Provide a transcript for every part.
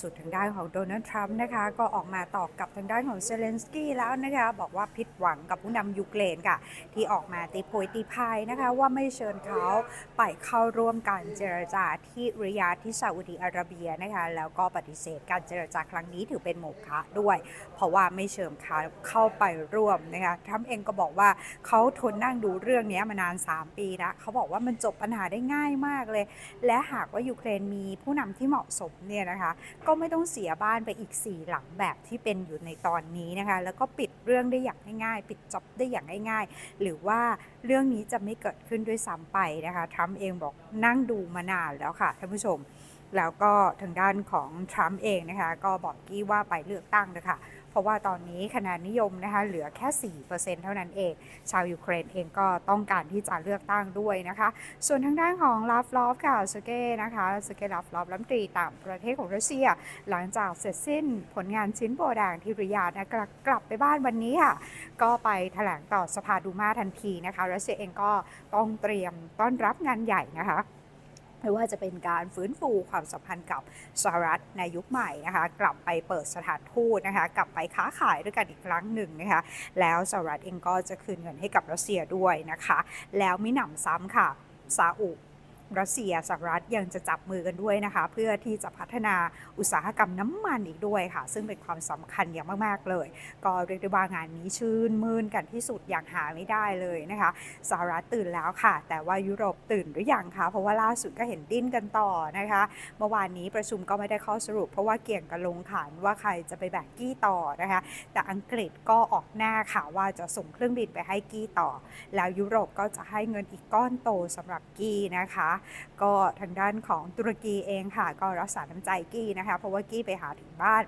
สุดทางด้านของโดนัลด์ทรัมป์นะคะ ก็ออกมาตอบกับทางด้านของเซเลนสกี้แล้วนะคะ บอกว่าผิดหวังกับผู้นำยูเครนค่ะ ที่ออกมาตีโพยตีพายนะคะ ว่าไม่เชิญเขาไปเข้าร่วมการเจรจาที่ริยาที่ซาอุดีอาระเบียนะคะ แล้วก็ปฏิเสธการเจรจาครั้งนี้ถือเป็นโมฆะด้วย เพราะว่าไม่เชิญเขาเข้าไปร่วมนะคะทรัมป์เองก็บอกว่าเขาทนนั่งดูเรื่องนี้มานาน 3 ปีแล้วเขาบอกว่ามันจบปัญหาได้ง่ายมากเลย และหากว่ายูเครนมีผู้นำที่เหมาะสมเนี่ยนะคะก็ไม่ต้องเสียบ้านไปอีก 4 หลังแบบที่เป็นอยู่ในตอนนี้นะคะ แล้วก็ปิดเรื่องได้อย่างง่ายๆ ปิดจ็อบได้อย่างง่ายๆ หรือว่าเรื่องนี้จะไม่เกิดขึ้นด้วยซ้ำไปนะคะทรัมป์เองบอกนั่งดูมานานแล้วค่ะท่านผู้ชม แล้วก็ทางด้านของทรัมป์เองนะคะก็บอกกี้ว่าไปเลือกตั้งนะคะเพราะว่าตอนนี้คะแนนนิยมนะคะเหลือแค่ 4%เท่านั้นเอง ชาวยูเครนเองก็ต้องการที่จะเลือกตั้งด้วยนะคะ ส่วนทางด้านของลาฟลอฟค่ะสเก้นะคะสเก้ลาฟลอฟรัฐมนตรีต่างประเทศของรัสเซีย หลังจากเสร็จสิ้นผลงานชิ้นโบแดงที่ริยานะกลกลับไปบ้านวันนี้ค่ะก็ไปแถลงต่อสภาดูมาทันทีนะคะรัสเซียเองก็ต้องเตรียมต้อนรับงานใหญ่นะคะ ไม่ว่าจะเป็นการฟื้นฟูความสัมพันธ์กับสหรัฐในยุคใหม่นะคะ กลับไปเปิดสถานทูตนะคะ กลับไปค้าขายด้วยกันอีกครั้งหนึ่งนะคะ แล้วสหรัฐเองก็จะคืนเงินให้กับรัสเซียด้วยนะคะ แล้วมิหนำซ้ำค่ะซาอุ รัสเซียสหรัฐยังจะจับมือกันด้วยนะคะ เพื่อที่จะพัฒนาอุตสาหกรรมน้ำมันอีกด้วยค่ะ ซึ่งเป็นความสำคัญอย่างมาก ๆ เลย ก็เรียกได้ว่างานนี้ชื่นมื่นกันที่สุดอย่างหาไม่ได้เลยนะคะสหรัฐตื่นแล้วค่ะ แต่ว่ายุโรปตื่นหรือยังคะเพราะว่าล่าสุดก็เห็นดิ้นกันต่อนะคะเมื่อวานนี้ประชุมก็ไม่ได้ข้อสรุป เพราะว่าเกี่ยงกันลงขันว่าใครจะไปแบกกี้ต่อนะคะแต่อังกฤษก็ออกหน้าค่ะว่าจะส่งเครื่องบินไปให้กี้ต่อ แล้วยุโรปก็จะให้เงินอีกก้อนโตสำหรับกี้นะคะก็ทางด้านของตุรกีเองค่ะ ก็รักษาน้ำใจกี้นะคะ เพราะว่ากี้ไปหาถึงบ้าน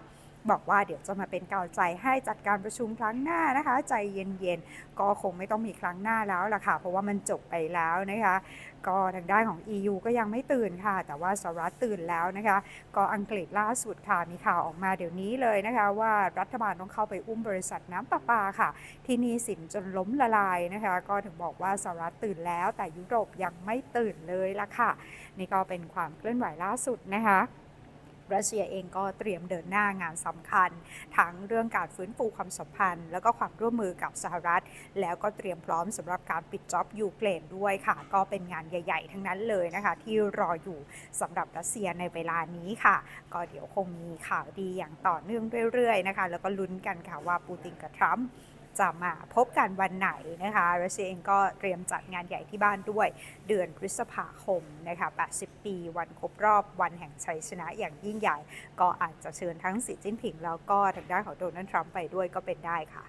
บอกว่าเดี๋ยวจะมาเป็นกำลังใจให้จัดการประชุมครั้งหน้านะคะ ใจเย็นๆ ก็คงไม่ต้องมีครั้งหน้าแล้วล่ะค่ะ เพราะว่ามันจบไปแล้วนะคะ ก็ทางด้านของ EU ก็ยังไม่ตื่นค่ะ แต่ว่าสหรัฐตื่นแล้วนะคะ ก็อังกฤษล่าสุดค่ะ มีข่าวออกมาเดี๋ยวนี้เลยนะคะ ว่ารัฐบาลต้องเข้าไปอุ้มบริษัทน้ำประปาค่ะ ที่นี้สินจนล้มละลายนะคะ ก็ถึงบอกว่าสหรัฐตื่นแล้ว แต่ยุโรปยังไม่ตื่นเลยล่ะค่ะ นี่ก็เป็นความเคลื่อนไหวล่าสุดนะคะ รัสเซียเองก็เตรียมเดินหน้างานสำคัญ ทั้งเรื่องการฟื้นฟูความสัมพันธ์ แล้วก็ความร่วมมือกับสหรัฐ แล้วก็เตรียมพร้อมสำหรับการปิดจ็อบยูเครนด้วยค่ะ ก็เป็นงานใหญ่ ๆ ทั้งนั้นเลยนะคะ ที่รออยู่สำหรับรัสเซียในเวลานี้ค่ะ ก็เดี๋ยวคงมีข่าวดีอย่างต่อเนื่องเรื่อยๆนะคะ แล้วก็ลุ้นกันค่ะว่าปูตินกับทรัมป์ จะมาพบกันวันไหนนะคะรัสเซียเองก็เตรียมจัดงานใหญ่ที่บ้านด้วยเดือนพฤษภาคมนะคะ 80 ปีวันครบรอบวันแห่งชัยชนะอย่างยิ่งใหญ่ ก็อาจจะเชิญทั้งสีจิ้นผิง แล้วก็ทางด้านของโดนัลด์ทรัมป์ไปด้วยก็เป็นได้ค่ะ